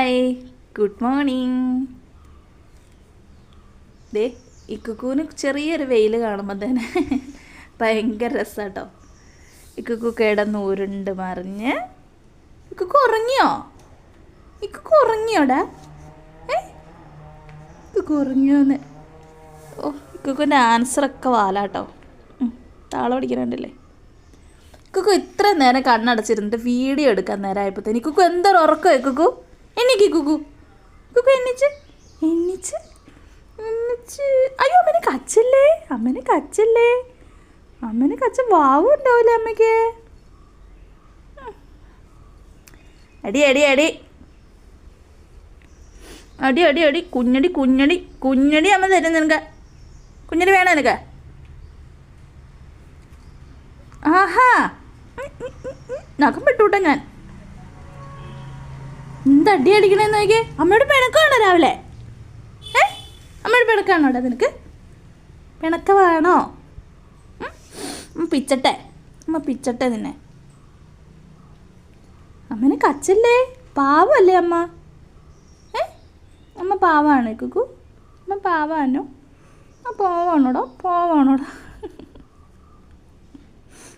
Hi good morning ദേ ഇക്കുക്കൂന് ചെറിയൊരു വെയിൽ കാണുമ്പോൾ തന്നെ ഭയങ്കര രസാട്ടോ. ഈ കുക്കു കിടന്ന് ഉരുണ്ട് മറിഞ്ഞ്. ഇക്കുക്കു കുക്കു ഉറങ്ങിയോ? ഇക്കുക്കു കുക്കു ഉറങ്ങിയോടാ? ഏ? ഇക്കുക്കു ഉറങ്ങിയോന്ന്. ഓ ഇക്കുക്കുന്റെ ആൻസറൊക്കെ വാലാട്ടോ. താളം പഠിക്കുന്നുണ്ടല്ലേ കുക്കു ഇത്ര നേരം കണ്ണടച്ചിരുന്നിട്ട് വീഡിയോ എടുക്കാൻ നേരമായപ്പോഴത്തേന് കുക്കു എന്തൊരു ഉറക്കമായി കുക്കു? എണ്ണിക്ക് കുക്കു കുക്കു എന്നിച്ച് എന്നിച്ച് എന്നിച്ച് അയ്യോ അമ്മനെ കച്ചല്ലേ? അമ്മനെ കച്ചല്ലേ? അമ്മനെ കച്ച വാവും ഉണ്ടാവില്ലേ അമ്മയ്ക്ക്. അടി അടി അടി. അടി അടി അടി. കുഞ്ഞടി കുഞ്ഞടി. കുഞ്ഞടി അമ്മ തരും നിനക്ക്. കുഞ്ഞടി വേണോ നിനക്ക്? ആഹാ. നഖം വിട്ടുവിട്ടോ ഞാൻ. എന്താ അടി അടിക്കണേന്ന് നോക്കിയേ? അമ്മയോട് പിണക്കാണോ രാവിലെ? ഏ? അമ്മയോട് പിണക്കാണോടാ നിനക്ക്? പിണക്ക വേണോ? ഉം? ഉം, പിച്ചട്ടെ. അമ്മ പിച്ചട്ടെ നിന്നെ. അമ്മനെ കച്ചല്ലേ? പാവല്ലേ അമ്മ. ഏ? അമ്മ പാവാണ് കുക്കു. അമ്മ പാവാനോ ആ പോവാണോടോ പോവാണോടോ.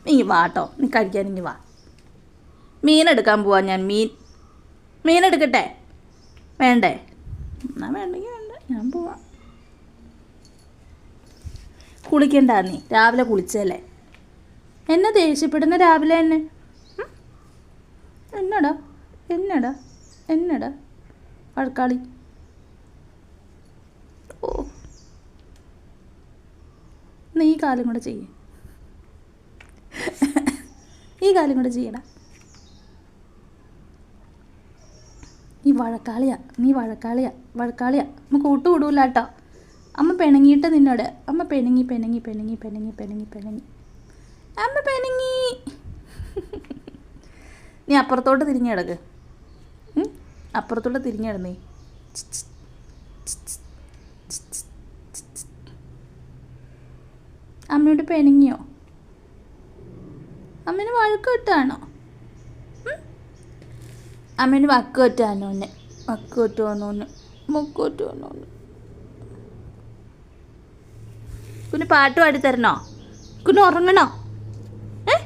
നീ വാട്ടോ. നീ കഴിക്കാൻ ഇനി വാ. മീൻ എടുക്കാൻ പോവാ ഞാൻ മീൻ. മീൻ എടുക്കട്ടെ? വേണ്ടേ? എന്നാ വേണ്ടെങ്കിൽ വേണ്ട. ഞാൻ പോവാം. കുളിക്കണ്ട നീ? രാവിലെ കുളിച്ചല്ലേ? എന്നെ ദേഷ്യപ്പെടുന്ന രാവിലെ തന്നെ? എന്നടാ? എന്നടാ? എന്നടാ? വഴക്കാളി ഓ. നീ ഈ കാലം കൂടെ ചെയ്യേ. ഈ കാലം കൂടെ ചെയ്യടാ. നീ വഴക്കാളിയാ നീ വഴക്കാളിയാ വഴക്കാളിയാ. അമ്മ കൂട്ടു വിടൂല കേട്ടോ അമ്മ പിണങ്ങിയിട്ട് നിന്നോട്. അമ്മ പിണങ്ങി പിണങ്ങി പിണങ്ങി പിണങ്ങി പിണങ്ങി പിണങ്ങി. അമ്മ പിണങ്ങി. നീ അപ്പുറത്തോട്ട് തിരിഞ്ഞ് കിടക്ക്. അപ്പുറത്തോട്ട് തിരിഞ്ഞ് കിടന്നേ. അമ്മയോട് പിണങ്ങിയോ? അമ്മേനെ വഴക്ക് കിട്ടാണോ അമ്മേന് വക്ക് പറ്റാനോ എന്നെ വക്ക് പറ്റുവാന്നോന്ന് മുക്ക് പറ്റുവാന്നോന്ന് കുഞ്ഞ് പാട്ട് പാടി തരണോ കുഞ്ഞ് ഉറങ്ങണോ? ഏ?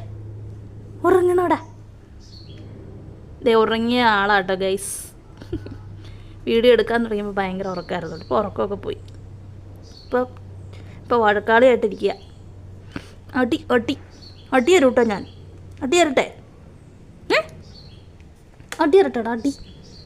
ഉറങ്ങണോടാ. ദേ ഉറങ്ങിയ ആളാട്ടോ ഗൈസ് വീഡിയോ എടുക്കാൻ തുടങ്ങിയപ്പോൾ ഭയങ്കര ഉറക്കമായിരുന്നു ഇപ്പോൾ ഉറക്കമൊക്കെ പോയി. ഇപ്പോൾ ഇപ്പോൾ വഴക്കാളിയായിട്ടിരിക്കുക അടി അടി ഒട്ടി തരൂട്ടോ ഞാൻ. ഒട്ടി തരട്ടെ? അടി ഇരട്ടടാ അടി.